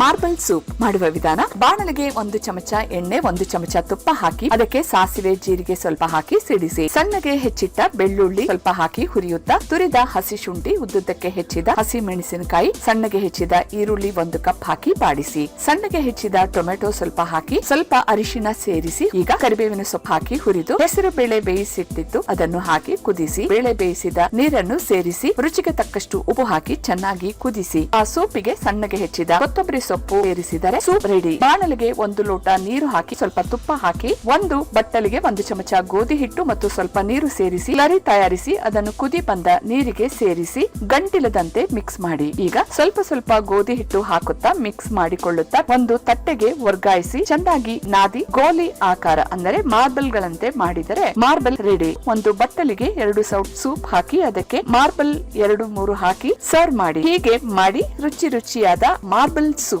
Marble soup ಮಾಡುವ ವಿಧಾನ, ಬಾಣಲೆಗೆ ಒಂದು ಚಮಚ ಎಣ್ಣೆ, ಒಂದು ಚಮಚ ತುಪ್ಪ ಹಾಕಿ, ಅದಕ್ಕೆ ಸಾಸಿವೆ, ಜೀರಿಗೆ ಸ್ವಲ್ಪ ಹಾಕಿ ಸಿಡಿಸಿ. ಸಣ್ಣಗೆ ಹೆಚ್ಚಿಟ್ಟ ಬೆಳ್ಳುಳ್ಳಿ ಸ್ವಲ್ಪ ಹಾಕಿ ಹುರಿಯುತ್ತಾ, ತುರಿದ ಹಸಿ ಶುಂಠಿ ಉದ್ದುದ್ದಕ್ಕೆ ಹೆಚ್ಚಿದ ಹಸಿ ಮೆಣಸಿನಕಾಯಿ, ಸಣ್ಣಗೆ ಹೆಚ್ಚಿದ ಈರುಳ್ಳಿ ಒಂದು ಕಪ್ ಹಾಕಿ ಬಾಡಿಸಿ. ಸಣ್ಣಗೆ ಹೆಚ್ಚಿದ ಟೊಮೆಟೊ ಸ್ವಲ್ಪ ಹಾಕಿ, ಸ್ವಲ್ಪ ಅರಿಶಿನ ಸೇರಿಸಿ, ಈಗ ಕರಿಬೇವಿನ ಸೊಪ್ಪು ಹಾಕಿ ಹುರಿದು, ಹೆಸರು ಬೇಳೆ ಬೇಯಿಸಿಟ್ಟಿದ್ದು ಅದನ್ನು ಹಾಕಿ ಕುದಿಸಿ. ಬೇಳೆ ಬೇಯಿಸಿದ ನೀರನ್ನು ಸೇರಿಸಿ, ರುಚಿಗೆ ತಕ್ಕಷ್ಟು ಉಪ್ಪು ಹಾಕಿ ಚೆನ್ನಾಗಿ ಕುದಿಸಿ. ಆ ಸೂಪಿಗೆ ಸಣ್ಣಗೆ ಹೆಚ್ಚಿದ ಕೊತ್ತಂಬರಿ ಸೊಪ್ಪು ಸೇರಿಸಿದರೆ ಸೂಪ್ ರೆಡಿ ಬಾಣಲಿಗೆ ಒಂದು ಲೋಟ ನೀರು ಹಾಕಿ, ಸ್ವಲ್ಪ ತುಪ್ಪ ಹಾಕಿ, ಒಂದು ಬಟ್ಟಲಿಗೆ ಒಂದು ಚಮಚ ಗೋಧಿ ಹಿಟ್ಟು ಮತ್ತು ಸ್ವಲ್ಪ ನೀರು ಸೇರಿಸಿ, ಲರಿ ತಯಾರಿಸಿ, ಅದನ್ನು ಕುದಿ ಬಂದ ನೀರಿಗೆ ಸೇರಿಸಿ, ಗಂಟಿಲದಂತೆ ಮಿಕ್ಸ್ ಮಾಡಿ. ಈಗ ಸ್ವಲ್ಪ ಸ್ವಲ್ಪ ಗೋಧಿ ಹಿಟ್ಟು ಹಾಕುತ್ತಾ ಮಿಕ್ಸ್ ಮಾಡಿಕೊಳ್ಳುತ್ತಾ, ಒಂದು ತಟ್ಟೆಗೆ ವರ್ಗಾಯಿಸಿ, ಚೆನ್ನಾಗಿ ನಾದಿ ಗೋಲಿ ಆಕಾರ, ಅಂದರೆ ಮಾರ್ಬಲ್ ಗಳಂತೆ ಮಾಡಿದರೆ ಮಾರ್ಬಲ್ ರೆಡಿ ಒಂದು ಬಟ್ಟಲಿಗೆ ಎರಡು ಸೌಟ್ ಸೂಪ್ ಹಾಕಿ, ಅದಕ್ಕೆ ಮಾರ್ಬಲ್ ಎರಡು ಮೂರು ಹಾಕಿ ಸರ್ವ್ ಮಾಡಿ. ಹೀಗೆ ಮಾಡಿ, ರುಚಿ ರುಚಿಯಾದ ಮಾರ್ಬಲ್ ಸೂಪ್